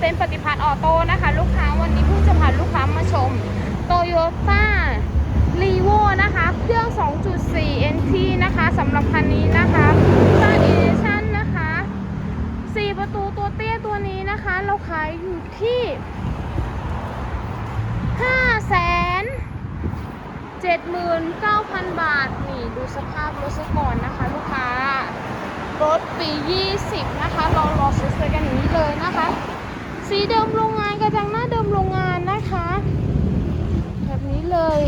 เต็นท์ปฏิพัฒน์ออโต้นะคะ ลูกค้าวันนี้เพิ่งจะพาลูกค้ามาชมโตโยต้ารีโวนะคะ เครื่อง 2.4 NT นะคะสำหรับคันนี้นะคะตาเอเดชั่นนะคะ 4 ประตูตัวเตี้ยตัวนี้นะคะ เราขายอยู่ที่5 0 0 0 0 79,000 บาท นี่ดูสภาพรถซะก่อนนะคะ ลูกค้ารถปี 20 นะคะ รอรอสวยๆกันอย่างนี้เลยนะคะ สีเดิมโรงงานกระจังหน้าเดิมโรงงานนะคะ แบบนี้เลย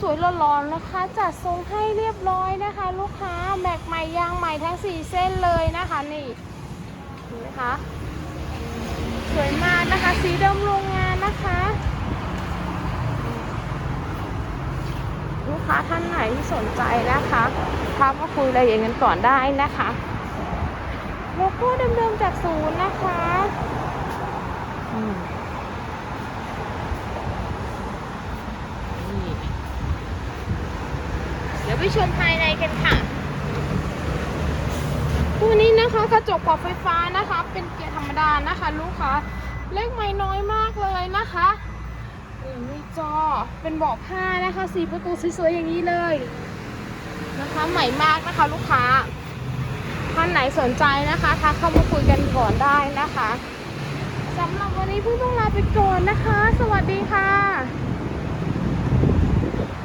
สวยๆร้อนๆนะคะ จัดทรงให้เรียบร้อยนะคะ ลูกค้าแม็กใหม่ยางใหม่ทั้ง 4 เส้นเลยนะคะนี่นไหมคะสวยมากนะคะ สีเดิมโรงงานนะคะลูกค้าท่านไหนที่สนใจนะคะทักมาคุยรายละเอียดกันก่อนได้นะคะ โลโก้เดิมๆจากศูนย์นะคะอืมนี่เดี๋ยว ไปชมภายในกันค่ะตัวนี้นะคะกระจกปรับไฟฟ้านะคะ เป็นเกียร์ธรรมดานะคะ ลูกค้าเลขไม่น้อยมากเลยนะคะนี่มีจอเป็นเบาะผ้านะคะสีประตูสวยๆอย่างนี้เลยนะคะใหม่มากนะคะลูกค้าท่านไหนสนใจนะคะทักเข้ามาคุยกันก่อนได้นะคะสำหรับวันนี้เพิ่งต้องลาไปก่อนนะคะ สวัสดีค่ะ